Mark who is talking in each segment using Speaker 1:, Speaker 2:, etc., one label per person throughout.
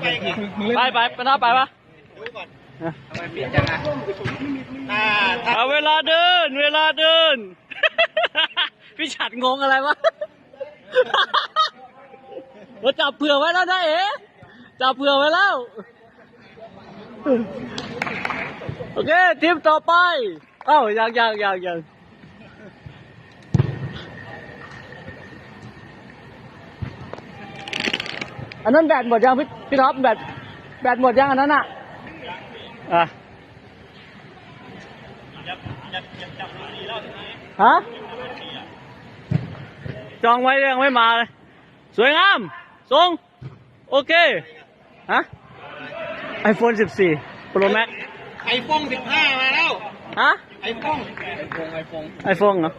Speaker 1: ไป
Speaker 2: ไปไปไปนะไปปะ
Speaker 1: ดูก่อน
Speaker 3: ทำไมเปลี่ยนจังอะ
Speaker 2: เอาเวลาเดิน เวลาเดิน พี่ฉัดงงอะไรวะเราจับเผื่อไว้แล้วนะเอ๋จับเผื่อไว้แล้ว โอเคทีมต่อไป เอ้ายังยังยังยัง อันนั้นแบตหมดยังพี่พี่ท็อปแบตแบตหมดยังอันนั้นอะอะฮะจองไว้ยังไม่มาเลย สวยงามทรงโอเค ฮะ iPhone 14 Pro Max
Speaker 1: ไอโฟนสิบห้ามาแล้ว
Speaker 2: ฮะ
Speaker 1: ไอโฟน
Speaker 3: ไอโฟงไอโฟง
Speaker 2: iPhone เหรอ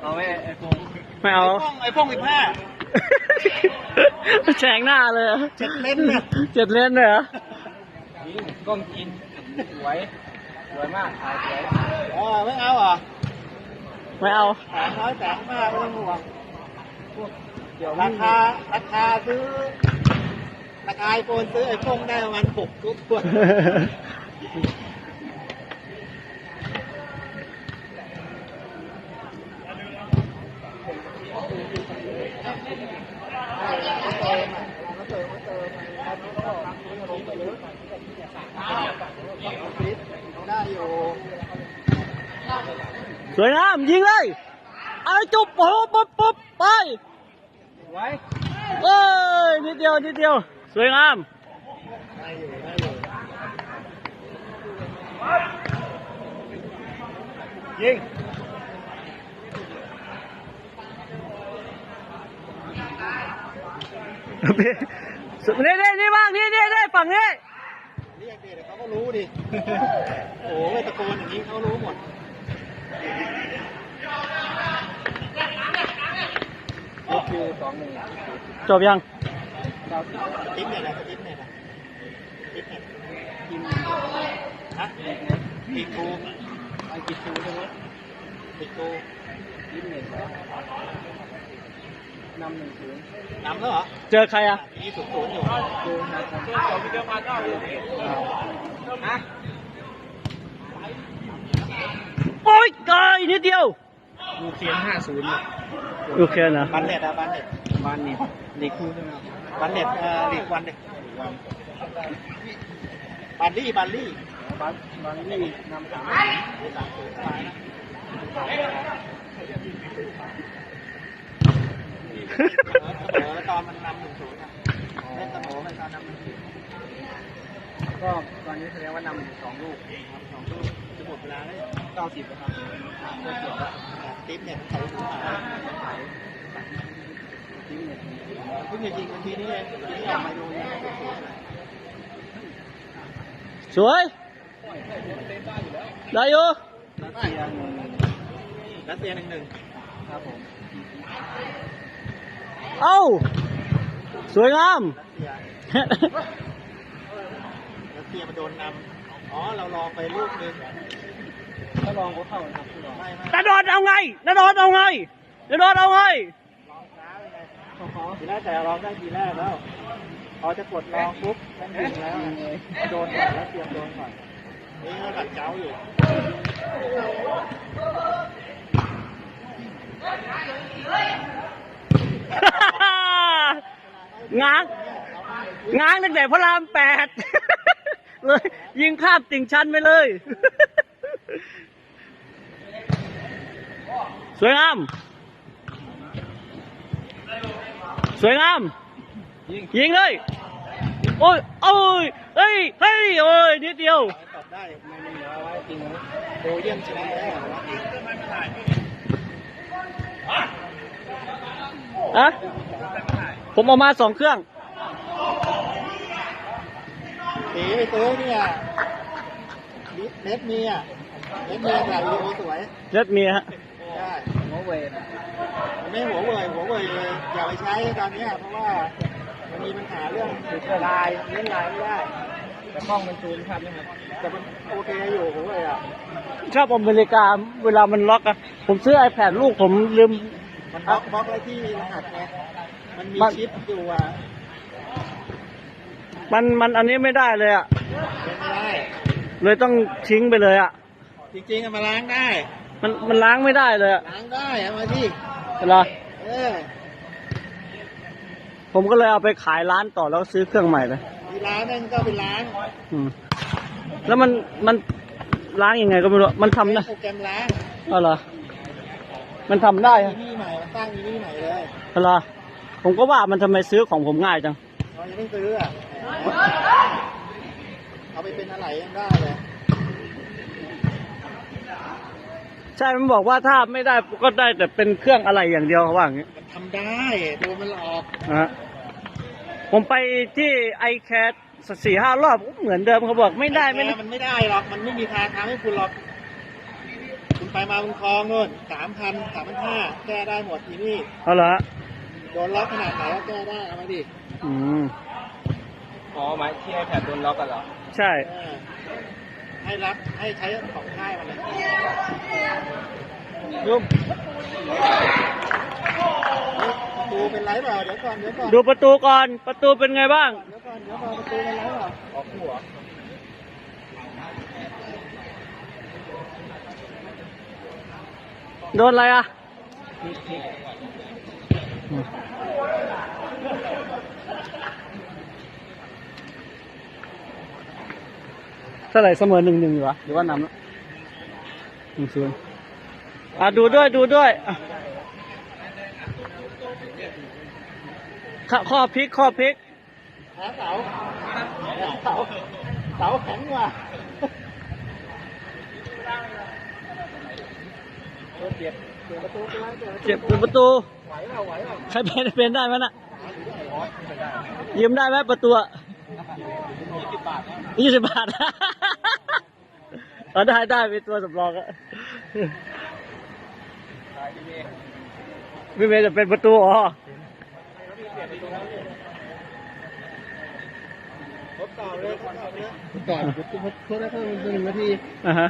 Speaker 3: เอาไว้ไอโฟง
Speaker 2: ไม่
Speaker 1: ไอ
Speaker 2: เอา
Speaker 1: โฟนไอโฟนสิบห้า
Speaker 2: แฉงหน้าเลยหรอ
Speaker 1: เจ็ดเลนน่ะ
Speaker 2: เจ็ดเลนเลยเหรอ
Speaker 3: นี่กล้องกินสวย สวยมากถ่ายสวย
Speaker 1: อ๋อไม่เอาเหรอ
Speaker 2: ไม่เอา
Speaker 1: สามร้อยแสนห้าไม่ต้องห่วง
Speaker 3: เดี๋ยว
Speaker 1: ราคาราคาซื้อราคาไอโฟนซื้อไอโฟนได้ประมาณหกทุกตัว
Speaker 2: สวยงามยิงเลยไอ้จุบโอ้ปุ๊บปุ๊บไป
Speaker 3: ไว้
Speaker 2: เอ้ยนิดเดียวนิดเดียว สวยงาม
Speaker 1: ยิง
Speaker 2: นี่นี่นี่บ้างนี่นี่นี่ฝั่งนี้
Speaker 1: เรียกเด็กเขาก็รู้ดิ โอ้โหตะโกนอย่างนี้เขารู้หมด
Speaker 3: นี่คือสองหนึ่ง
Speaker 2: จบยัง
Speaker 3: เก้าสิบ
Speaker 1: ติ๊บเนี่ยนะติ๊บเนี่ยนะติ๊บเนี่ย
Speaker 3: ทีม
Speaker 1: ฮะ
Speaker 3: เด็กไง
Speaker 1: ติ๊กกู
Speaker 3: ไอกิชูใช่ไหม
Speaker 1: ติ๊กกู
Speaker 3: ทีมหนึ่ง นำหนึ่งศูนย์
Speaker 1: นำแล้วเหรอ
Speaker 2: เจอใครอะ
Speaker 1: มีศูนย์ศูนย์อยู่
Speaker 3: ดูนะครับเราไปเจอมาเจ้าเลยฮะ
Speaker 2: โอ้ยไกลนิดเดียว
Speaker 3: ยูเคนห้าศูนย์
Speaker 2: โอเคนะ
Speaker 1: บันเน็ตอะบันเน็ต
Speaker 3: บ้านนี่เด็กคู่ใช่ไหม
Speaker 1: บันเน็ตเอ่อลีกวันเด็กบันลี่บันลี่
Speaker 3: บ้านบ้านนี่นำสาม
Speaker 1: สามศูนย์สบายนะเสมอ ตอนมันนำหนึ่งศูนย์เล่นเสมอไปตอนนำหนึ่งศูนย์
Speaker 3: ก็ตอนนี้แสดงว่านำอยู่สองลูก
Speaker 1: ครับสองลูกจะหมดเวลาแล้ว
Speaker 3: เก้าสิบนะครับ
Speaker 1: ติ๊บเนี่ยใส่หูหาย
Speaker 3: ทีมหนึ่ง
Speaker 1: เพิ่งจะยิงวันทีนี้เองทีนี้ออกมาดูเนี่ย
Speaker 2: สวยได้อยู่
Speaker 3: รัสเซียหนึ่ง
Speaker 1: รัสเซียหนึ่งหนึ่ง
Speaker 3: ครับผม
Speaker 2: เอ้า สวยงาม
Speaker 1: รัสเซียรัสเซียมันโดนนำอ๋อ เราลองไปลูกหนึง
Speaker 3: ถ้าลองก็เข้านะครับที่ลอง
Speaker 1: ไม่ไม่
Speaker 2: นาดอนเอาไงนาดอนเอาไงนาดอนเอาไง
Speaker 1: ลองช้าไปไงทีแรกแต่ลองได้ทีแรกแล้วพอจะกดลองปุ๊บนั่นยิงแล้วโดนก่อนรัสเซียโดนก่อนนี่ก็กัดเจ้าอยู่
Speaker 2: ง้างง้างตั้งแต่พระรามแปดเลย ยิงข้ามติ่งชันไปเลย สวยงาม สวยงาม ยิงเลย โอ้ยโอ้ยเฮ้ยเฮ้ยโอ้ยนิดเดียว
Speaker 1: ตอบได้
Speaker 3: ไม่ม่เหลือไว้จริงนะ
Speaker 1: โดเยี่ยมชนะแล้ว
Speaker 2: ฮะผมเอามาสองเครื่อง
Speaker 1: ตีไปซื้อเนี่ยเน็ตมีอะเน็ตมีถ่ายวิดีโอสวย
Speaker 2: เล็ดเมียฮะ
Speaker 1: ได้
Speaker 3: หัวเวท
Speaker 1: มันไม่หัวเว่ยหัวเว่ยอย่าไปใช้ตอนเนี้ยเพราะว่ามันมีปัญหาเรื่องลายเล่นลายไม่ได้
Speaker 3: แต่กล้องมันซูมชัดนะครับ
Speaker 1: แต่มันโอเคอยู่หัวเว่ยอะ
Speaker 2: ชอบอเมริกาเวลามันล็อกอะผมซื้อ iPad ลูกผมลืม
Speaker 1: มันบล็อกบล็อกไว้ที่รหัสไงมันมี
Speaker 2: มัน
Speaker 1: ชิปอยู่อะ
Speaker 2: มันมันอันนี้ไม่ได้เลยอะ
Speaker 1: เป็นไม่ได้
Speaker 2: เลยต้องทิ้งไปเลยอะ
Speaker 1: จริงๆเอามาล้างได้
Speaker 2: มันมันล้างไม่ได้เลยอะ
Speaker 1: ล้างได้เอามาที่
Speaker 2: เวลา
Speaker 1: เออ
Speaker 2: ผมก็เลยเอาไปขายร้านต่อแล้วซื้อเครื่องใหม่เลย
Speaker 1: มีล้างนั่นก็ไปล้าง
Speaker 2: อืมแล้วมันมันล้างยังไงก็ไม่รู้ มันทำได้
Speaker 1: โปรแกรมล้าง
Speaker 2: อ๋อเหรอ มันทำได้
Speaker 1: อี
Speaker 2: อะ
Speaker 1: นี่ใหม่มาตั้งอีนี่ใหม่เลย
Speaker 2: เหรอผมก็ว่ามันทำไมซื้อของผมง่ายจัง
Speaker 1: เรายังไม่ซื้ออะเอาไปเป็นอะไรยังได้เลย
Speaker 2: ใช่ มันบอกว่าถ้าไม่ได้ก็ได้แต่เป็นเครื่องอะไรอย่างเดียวเขาว่าอย่างนี้
Speaker 1: มันทำได้โดนมันหลอก
Speaker 2: นะฮะผมไปที่ไอแคสสี่ห้ารอบเหมือนเดิมเขาบอกไม่ได้ไม่ได้
Speaker 1: มันไม่ได้หรอกมันไม่มีทางทำให้คุณหรอกคุณ ไปมาบุญคลองนู่นสามพันสามพันห้าแก้ได้หมดทีนี่
Speaker 2: เอาเหรอฮะ
Speaker 1: โดนล็อกขนาดไหนก็แก้ได้เอามาดิ
Speaker 2: อืม
Speaker 3: อ๋อหมายที่ไอแพดโดนล็อกกันเหรอ
Speaker 2: ใช่
Speaker 1: เออให้รับให้ใช้ของค่ายมันเลย
Speaker 2: ดู
Speaker 1: ดูเป็นไรเปล่าเดี๋ยวก่อนเดี๋ยวก่อน
Speaker 2: ดูประตูก่อนประตูเป็นไงบ้าง
Speaker 1: เดี๋ยวก่อนเดี๋ยวก่อนประตูเป็นไรเปล่า
Speaker 3: ออกหัว
Speaker 2: โดนอะไรอะเท่าไหร่เสมอหนึ่งหนึ่งอยู่วะหรือว่านำล้วหนึ่งศูนย์อะดูด้วยดูด้วยข้อข้อพลิกข้อพลิก
Speaker 1: หาเสาเสาเสาแข็งกว่า เจ็บเจ็บประตูเป็นไรเจ็บ
Speaker 2: เจ็บประตู
Speaker 1: ไหวเปล่าไหวเปล่า
Speaker 2: ใครเป็นเป็นได้ไหมน่ะยืมได้ไหมประตูอะยี่สิบบาทเอาได้ได้เป็นตัวสำรองอะพี่เมย์จะเป็นประตูอ๋อ
Speaker 1: ทดต่อเลยทดต่อเลยก่อนทดได้เพิ่หนึ่งนาที
Speaker 2: อ่าฮะ